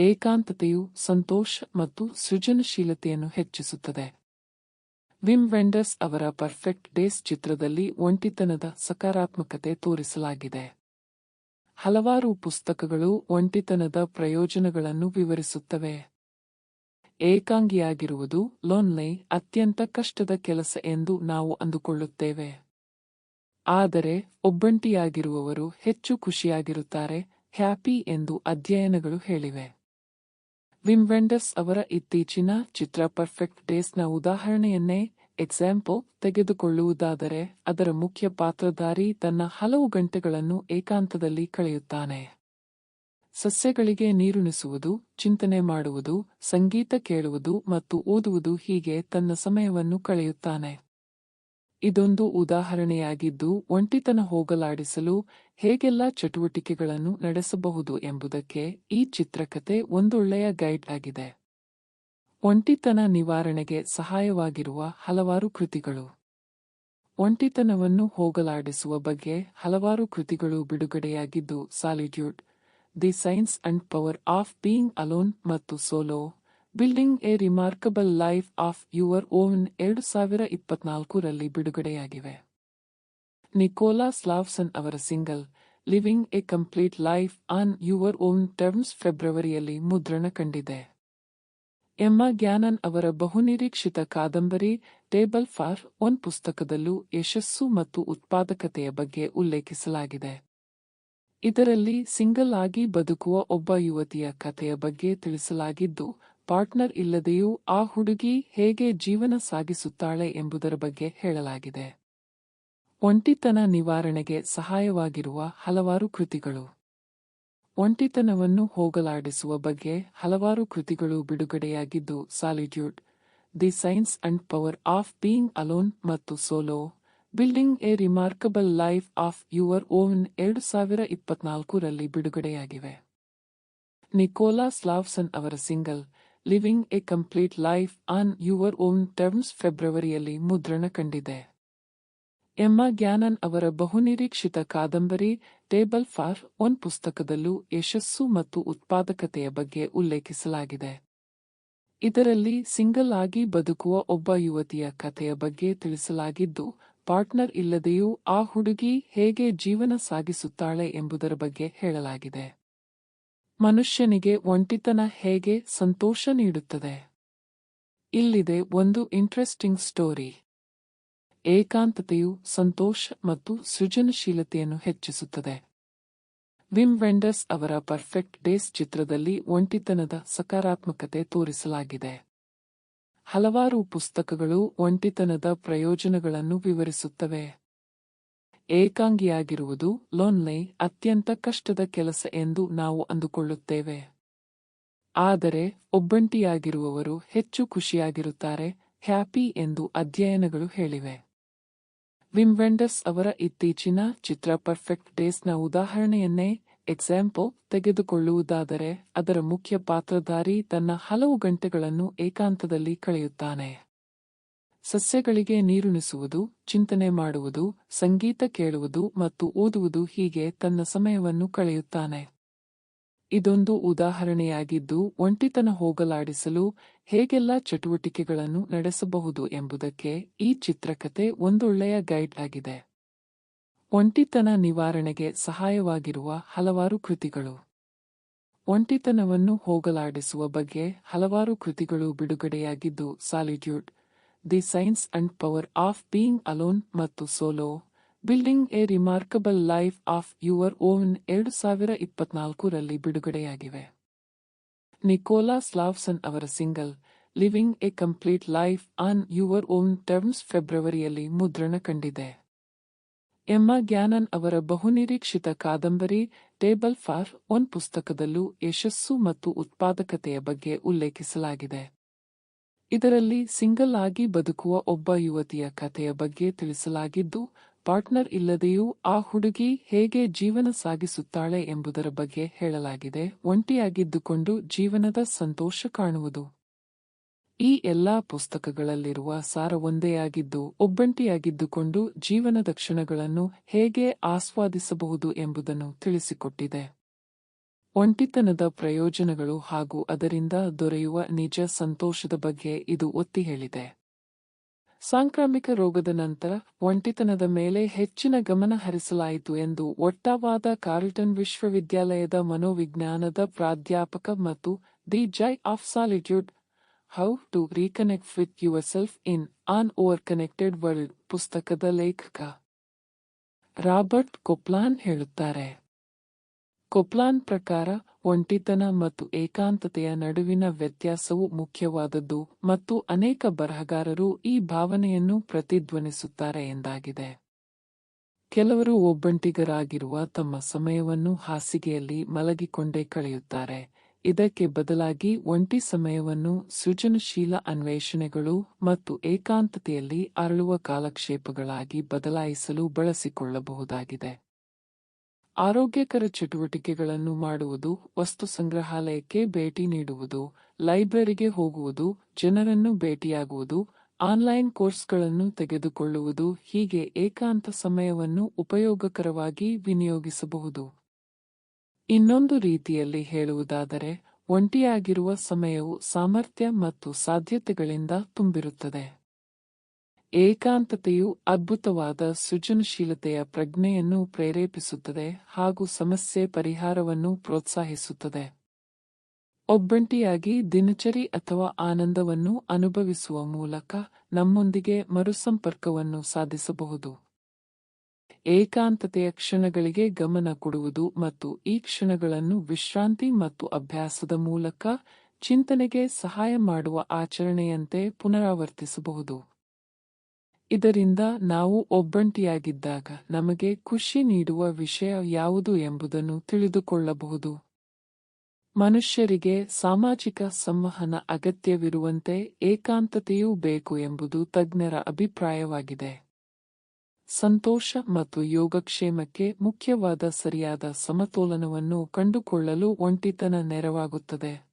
ಏಕಾಂತತೆಯು ಸಂತೋಷ ಮತ್ತು ಸೃಜನಶೀಲತೆಯನ್ನು ಹೆಚ್ಚಿಸುತ್ತದೆ. ವಿಮ್ ವೆಂಡರ್ಸ್ ಅವರ ಪರ್ಫೆಕ್ಟ್ ಡೇಸ್ ಚಿತ್ರದಲ್ಲಿ ಒಂಟಿತನದ ಸಕಾರಾತ್ಮಕತೆ ತೋರಿಸಲಾಗಿದೆ. ಹಲವಾರು ಪುಸ್ತಕಗಳು ಒಂಟಿತನದ ಪ್ರಯೋಜನಗಳನ್ನು ವಿವರಿಸುತ್ತವೆ. ಏಕಾಂಗಿಯಾಗಿರುವುದು ಲೋನ್ಲೈ ಅತ್ಯಂತ ಕಷ್ಟದ ಕೆಲಸ ಎಂದು ನಾವು ಅಂದುಕೊಳ್ಳುತ್ತೇವೆ. ಆದರೆ ಒಬ್ಬಂಟಿಯಾಗಿರುವವರು ಹೆಚ್ಚು ಖುಷಿಯಾಗಿರುತ್ತಾರೆ, ಹ್ಯಾಪಿ ಎಂದು ಅಧ್ಯಯನಗಳು ಹೇಳಿವೆ. ವಿಮ್ ವೆಂಡರ್ಸ್ ಅವರ ಇತ್ತೀಚಿನ ಚಿತ್ರ ಪರ್ಫೆಕ್ಟ್ ಡೇಸ್ನ ಉದಾಹರಣೆಯನ್ನೇ ಎಕ್ಸಾಂಪಲ್ ತೆಗೆದುಕೊಳ್ಳುವುದಾದರೆ ಅದರ ಮುಖ್ಯ ಪಾತ್ರಧಾರಿ ತನ್ನ ಹಲವು ಗಂಟೆಗಳನ್ನು ಏಕಾಂತದಲ್ಲಿ ಕಳೆಯುತ್ತಾನೆ. ಸಸ್ಯಗಳಿಗೆ ನೀರುಣಿಸುವುದು ಚಿಂತನೆ ಮಾಡುವುದು, ಸಂಗೀತ ಕೇಳುವುದು ಮತ್ತು ಓದುವುದು ಹೀಗೆ ತನ್ನ ಸಮಯವನ್ನು ಕಳೆಯುತ್ತಾನೆ. ಇದೊಂದು ಉದಾಹರಣೆಯಾಗಿದ್ದು, ಒಂಟಿತನ ಹೋಗಲಾಡಿಸಲು ಹೇಗೆಲ್ಲ ಚಟುವಟಿಕೆಗಳನ್ನು ನಡೆಸಬಹುದು ಎಂಬುದಕ್ಕೆ ಈ ಚಿತ್ರಕತೆ ಒಂದೊಳ್ಳೆಯ ಗೈಡ್ ಆಗಿದೆ. ಒಂಟಿತನ ನಿವಾರಣೆಗೆ ಸಹಾಯವಾಗಿರುವ ಹಲವಾರು ಕೃತಿಗಳು. ಒಂಟಿತನವನ್ನು ಹೋಗಲಾಡಿಸುವ ಬಗ್ಗೆ ಹಲವಾರು ಕೃತಿಗಳು ಬಿಡುಗಡೆಯಾಗಿದ್ದು solitude the science and power of being alone ಮತ್ತು solo building a remarkable life of your own ಎರಡು ಸಾವಿರ ಇಪ್ಪತ್ನಾಲ್ಕರಲ್ಲಿ ಬಿಡುಗಡೆಯಾಗಿವೆ. ನಿಕೋಲಾ ಸ್ಲಾವ್ಸನ್ ಅವರ single, living a complete life on your own terms ಫೆಬ್ರವರಿಯಲ್ಲಿ ಮುದ್ರಣ ಕಂಡಿದೆ. ಎಮ್ಮ ಗ್ಯಾನನ್ ಅವರ ಬಹುನಿರೀಕ್ಷಿತ ಕಾದಂಬರಿ, ಟೇಬಲ್ ಫಾರ್ ಒನ್ ಪುಸ್ತಕದಲ್ಲೂ ಯಶಸ್ಸು ಮತ್ತು ಉತ್ಪಾದಕತೆಯ ಬಗ್ಗೆ ಉಲ್ಲೇಖಿಸಲಾಗಿದೆ. ಇದರಲ್ಲಿ ಸಿಂಗಲ್ ಆಗಿ ಬದುಕುವ ಒಬ್ಬ ಯುವತಿಯ ಕಥೆಯ ಬಗ್ಗೆ ತಿಳಿಸಲಾಗಿದ್ದು ಪಾರ್ಟ್ನರ್ ಇಲ್ಲದೆಯೂ ಆ ಹುಡುಗಿ ಹೇಗೆ ಜೀವನ ಸಾಗಿಸುತ್ತಾಳೆ ಎಂಬುದರ ಬಗ್ಗೆ ಹೇಳಲಾಗಿದೆ. ಒಂಟಿತನ ನಿವಾರಣೆಗೆ ಸಹಾಯವಾಗಿರುವ ಹಲವಾರು ಕೃತಿಗಳು. ಒಂಟಿತನವನ್ನು ಹೋಗಲಾಡಿಸುವ ಬಗ್ಗೆ ಹಲವಾರು ಕೃತಿಗಳು ಬಿಡುಗಡೆಯಾಗಿದ್ದು solitude the science and power of being alone ಮತ್ತು solo, building a remarkable life of your own ಎರಡು ಸಾವಿರ ಇಪ್ಪತ್ನಾಲ್ಕರಲ್ಲಿ ಬಿಡುಗಡೆಯಾಗಿವೆ. ನಿಕೋಲಾ ಸ್ಲಾವ್ಸನ್ ಅವರ single living a complete life on your own terms ಫೆಬ್ರವರಿಯಲ್ಲಿ ಮುದ್ರಣ ಕಂಡಿದೆ. ಎಮ್ಮ ಗ್ಯಾನನ್ ಅವರ ಬಹುನಿರೀಕ್ಷಿತ ಕಾದಂಬರಿ, ಟೇಬಲ್ ಫಾರ್ ಒನ್ ಪುಸ್ತಕದಲ್ಲೂ ಯಶಸ್ಸು ಮತ್ತು ಉತ್ಪಾದಕತೆಯ ಬಗ್ಗೆ ಉಲ್ಲೇಖಿಸಲಾಗಿದೆ. ಇದರಲ್ಲಿ ಸಿಂಗಲ್ ಆಗಿ ಬದುಕುವ ಒಬ್ಬ ಯುವತಿಯ ಕಥೆಯ ಬಗ್ಗೆ ತಿಳಿಸಲಾಗಿದ್ದು, ಪಾರ್ಟ್ನರ್ ಇಲ್ಲದೆಯೂ ಆ ಹುಡುಗಿ ಹೇಗೆ ಜೀವನ ಸಾಗಿಸುತ್ತಾಳೆ ಎಂಬುದರ ಬಗ್ಗೆ ಹೇಳಲಾಗಿದೆ. ಮನುಷ್ಯನಿಗೆ ಒಂಟಿತನ ಹೇಗೆ ಸಂತೋಷ ನೀಡುತ್ತದೆ? ಇಲ್ಲಿದೆ ಒಂದು ಇಂಟ್ರೆಸ್ಟಿಂಗ್ ಸ್ಟೋರಿ ಏಕಾಂತತೆಯು ಸಂತೋಷ ಮತ್ತು ಸೃಜನಶೀಲತೆಯನ್ನು ಹೆಚ್ಚಿಸುತ್ತದೆ. ವಿಮ್ ವೆಂಡರ್ಸ್ ಅವರ ಪರ್ಫೆಕ್ಟ್ ಡೇಸ್ ಚಿತ್ರದಲ್ಲಿ ಒಂಟಿತನದ ಸಕಾರಾತ್ಮಕತೆ ತೋರಿಸಲಾಗಿದೆ. ಹಲವಾರು ಪುಸ್ತಕಗಳು ಒಂಟಿತನದ ಪ್ರಯೋಜನಗಳನ್ನು ವಿವರಿಸುತ್ತವೆ. ಏಕಾಂಗಿಯಾಗಿರುವುದು ಲೋನ್ಲೈ ಅತ್ಯಂತ ಕಷ್ಟದ ಕೆಲಸ ಎಂದು ನಾವು ಅಂದುಕೊಳ್ಳುತ್ತೇವೆ. ಆದರೆ ಒಬ್ಬಂಟಿಯಾಗಿರುವವರು ಹೆಚ್ಚು ಖುಷಿಯಾಗಿರುತ್ತಾರೆ, ಹ್ಯಾಪಿ ಎಂದು ಅಧ್ಯಯನಗಳು ಹೇಳಿವೆ. ವಿಮ್ ವೆಂಡರ್ಸ್ ಅವರ ಇತ್ತೀಚಿನ ಚಿತ್ರ ಪರ್ಫೆಕ್ಟ್ ಡೇಸ್ನ ಉದಾಹರಣೆಯನ್ನೇ ಎಕ್ಸಾಂಪಲ್ ತೆಗೆದುಕೊಳ್ಳುವುದಾದರೆ ಅದರ ಮುಖ್ಯ ಪಾತ್ರಧಾರಿ ತನ್ನ ಹಲವು ಗಂಟೆಗಳನ್ನು ಏಕಾಂತದಲ್ಲಿ ಕಳೆಯುತ್ತಾನೆ. ಸಸ್ಯಗಳಿಗೆ ನೀರುಣಿಸುವುದು, ಚಿಂತನೆ ಮಾಡುವುದು, ಸಂಗೀತ ಕೇಳುವುದು ಮತ್ತು ಓದುವುದು ಹೀಗೆ ತನ್ನ ಸಮಯವನ್ನು ಕಳೆಯುತ್ತಾನೆ. ಇದೊಂದು ಉದಾಹರಣೆಯಾಗಿದ್ದು, ಒಂಟಿತನ ಹೋಗಲಾಡಿಸಲು ಹೇಗೆಲ್ಲ ಚಟುವಟಿಕೆಗಳನ್ನು ನಡೆಸಬಹುದು ಎಂಬುದಕ್ಕೆ ಈ ಚಿತ್ರಕಥೆ ಒಂದೊಳ್ಳೆಯ ಗೈಡ್ ಆಗಿದೆ. ಒಂಟಿತನ ನಿವಾರಣೆಗೆ ಸಹಾಯವಾಗಿರುವ ಹಲವಾರು ಕೃತಿಗಳು. ಒಂಟಿತನವನ್ನು ಹೋಗಲಾಡಿಸುವ ಬಗ್ಗೆ ಹಲವಾರು ಕೃತಿಗಳು ಬಿಡುಗಡೆಯಾಗಿದ್ದು solitude the science and power of being alone ಮತ್ತು solo building a remarkable life of your own ಎರಡು ಸಾವಿರ ಇಪ್ಪತ್ನಾಲ್ಕರಲ್ಲಿ ಬಿಡುಗಡೆಯಾಗಿವೆ. ನಿಕೋಲಾ ಸ್ಲಾವ್ಸನ್ ಅವರ single living a complete life on your own terms ಫೆಬ್ರವರಿಯಲ್ಲಿ ಮುದ್ರಣ ಕಂಡಿದೆ. ಎಮ್ಮ ಗ್ಯಾನನ್ ಅವರ ಬಹುನಿರೀಕ್ಷಿತ ಕಾದಂಬರಿ ಟೇಬಲ್ ಫಾರ್ ಒನ್ ಪುಸ್ತಕದಲ್ಲೂ ಯಶಸ್ಸು ಮತ್ತು ಉತ್ಪಾದಕತೆಯ ಬಗ್ಗೆ ಉಲ್ಲೇಖಿಸಲಾಗಿದೆ. ಇದರಲ್ಲಿ ಸಿಂಗಲ್ ಆಗಿ ಬದುಕುವ ಒಬ್ಬ ಯುವತಿಯ ಕಥೆಯ ಬಗ್ಗೆ ತಿಳಿಸಲಾಗಿದ್ದು, ಪಾರ್ಟ್ನರ್ ಇಲ್ಲದೆಯೂ ಆ ಹುಡುಗಿ ಹೇಗೆ ಜೀವನ ಸಾಗಿಸುತ್ತಾಳೆ ಎಂಬುದರ ಬಗ್ಗೆ ಹೇಳಲಾಗಿದೆ. ಒಂಟಿಯಾಗಿದ್ದುಕೊಂಡು ಜೀವನದ ಸಂತೋಷ ಕಾಣುವುದು. ಈ ಎಲ್ಲಾ ಪುಸ್ತಕಗಳಲ್ಲಿರುವ ಸಾರ ಒಂದೇ ಆಗಿದ್ದು, ಒಬ್ಬಂಟಿಯಾಗಿದ್ದುಕೊಂಡು ಜೀವನದ ಕ್ಷಣಗಳನ್ನು ಹೇಗೆ ಆಸ್ವಾದಿಸಬಹುದು ಎಂಬುದನ್ನು ತಿಳಿಸಿಕೊಟ್ಟಿದೆ. ಒಂಟಿತನದ ಪ್ರಯೋಜನಗಳು ಹಾಗೂ ಅದರಿಂದ ದೊರೆಯುವ ನಿಜ ಸಂತೋಷದ ಬಗ್ಗೆ ಇದು ಒತ್ತಿ ಹೇಳಿದೆ. ಸಾಂಕ್ರಾಮಿಕ ರೋಗದ ನಂತರ ಒಂಟಿತನದ ಮೇಲೆ ಹೆಚ್ಚಿನ ಗಮನ ಹರಿಸಲಾಯಿತು ಎಂದು ಒಟ್ಟಾವಾದ ಕಾರ್ಲ್ಟನ್ ವಿಶ್ವವಿದ್ಯಾಲಯದ ಮನೋವಿಜ್ಞಾನದ ಪ್ರಾಧ್ಯಾಪಕ ಮತ್ತು the joy of solitude, how to reconnect with yourself in an overconnected world, ಪುಸ್ತಕದ ಲೇಖಕ. ರಾಬರ್ಟ್ ಕೊಪ್ಲಾನ್ ಹೇಳುತ್ತಾರೆ. ಕೊಪ್ಲಾನ್ ಪ್ರಕಾರ, ಒಂಟಿತನ ಮತ್ತು ಏಕಾಂತತೆಯ ನಡುವಿನ ವ್ಯತ್ಯಾಸವು ಮುಖ್ಯವಾದದ್ದು ಮತ್ತು ಅನೇಕ ಬರಹಗಾರರು ಈ ಭಾವನೆಯನ್ನು ಪ್ರತಿಧ್ವನಿಸುತ್ತಾರೆ ಎಂದಾಗಿದೆ. ಕೆಲವರು ಒಬ್ಬಂಟಿಗರಾಗಿರುವ ತಮ್ಮ ಸಮಯವನ್ನು ಹಾಸಿಗೆಯಲ್ಲಿ ಮಲಗಿಕೊಂಡೇ ಕಳೆಯುತ್ತಾರೆ. ಇದಕ್ಕೆ ಬದಲಾಗಿ ಒಂಟಿ ಸಮಯವನ್ನು ಸೃಜನಶೀಲ ಅನ್ವೇಷಣೆಗಳು ಮತ್ತು ಏಕಾಂತತೆಯಲ್ಲಿ ಅರಳುವ ಕಾಲಕ್ಷೇಪಗಳಾಗಿ ಬದಲಾಯಿಸಲು ಬಳಸಿಕೊಳ್ಳಬಹುದಾಗಿದೆ. ಆರೋಗ್ಯಕರ ಚಟುವಟಿಕೆಗಳನ್ನು ಮಾಡುವುದು, ವಸ್ತು ಸಂಗ್ರಹಾಲಯಕ್ಕೆ ಭೇಟಿ ನೀಡುವುದು, ಲೈಬ್ರರಿಗೆ ಹೋಗುವುದು, ಜನರನ್ನು ಭೇಟಿಯಾಗುವುದು, ಆನ್ಲೈನ್ ಕೋರ್ಸ್ಗಳನ್ನು ತೆಗೆದುಕೊಳ್ಳುವುದು, ಹೀಗೆ ಏಕಾಂತ ಸಮಯವನ್ನು ಉಪಯೋಗಕರವಾಗಿ ವಿನಿಯೋಗಿಸಬಹುದು. ಇನ್ನೊಂದು ರೀತಿಯಲ್ಲಿ ಹೇಳುವುದಾದರೆ, ಒಂಟಿಯಾಗಿರುವ ಸಮಯವು ಸಾಮರ್ಥ್ಯ ಮತ್ತು ಸಾಧ್ಯತೆಗಳಿಂದ ತುಂಬಿರುತ್ತದೆ. ಏಕಾಂತತೆಯು ಅದ್ಭುತವಾದ ಸೃಜನಶೀಲತೆಯ ಪ್ರಜ್ಞೆಯನ್ನು ಪ್ರೇರೇಪಿಸುತ್ತದೆ ಹಾಗೂ ಸಮಸ್ಯೆ ಪರಿಹಾರವನ್ನು ಪ್ರೋತ್ಸಾಹಿಸುತ್ತದೆ. ಒಬ್ಬಂಟಿಯಾಗಿ ದಿನಚರಿ ಅಥವಾ ಆನಂದವನ್ನು ಅನುಭವಿಸುವ ಮೂಲಕ ನಮ್ಮೊಂದಿಗೆ ಮರುಸಂಪರ್ಕವನ್ನು ಸಾಧಿಸಬಹುದು. ಏಕಾಂತತೆಯ ಕ್ಷಣಗಳಿಗೆ ಗಮನ ಕೊಡುವುದು ಮತ್ತು ಈ ಕ್ಷಣಗಳನ್ನು ವಿಶ್ರಾಂತಿ ಮತ್ತು ಅಭ್ಯಾಸದ ಮೂಲಕ ಚಿಂತನೆಗೆ ಸಹಾಯ ಮಾಡುವ ಆಚರಣೆಯಂತೆ ಪುನರಾವರ್ತಿಸಬಹುದು. ಇದರಿಂದ ನಾವು ಒಬ್ಬಂಟಿಯಾಗಿದ್ದಾಗ ನಮಗೆ ಖುಷಿ ನೀಡುವ ವಿಷಯ ಯಾವುದು ಎಂಬುದನ್ನು ತಿಳಿದುಕೊಳ್ಳಬಹುದು. ಮನುಷ್ಯರಿಗೆ ಸಾಮಾಜಿಕ ಸಂವಹನ ಅಗತ್ಯವಿರುವಂತೆ ಏಕಾಂತತೆಯೂ ಬೇಕು ಎಂಬುದು ತಜ್ಞರ ಅಭಿಪ್ರಾಯವಾಗಿದೆ. ಸಂತೋಷ ಮತ್ತು ಯೋಗಕ್ಷೇಮಕ್ಕೆ ಮುಖ್ಯವಾದ ಸರಿಯಾದ ಸಮತೋಲನವನ್ನು ಕಂಡುಕೊಳ್ಳಲು ಒಂಟಿತನ ನೆರವಾಗುತ್ತದೆ.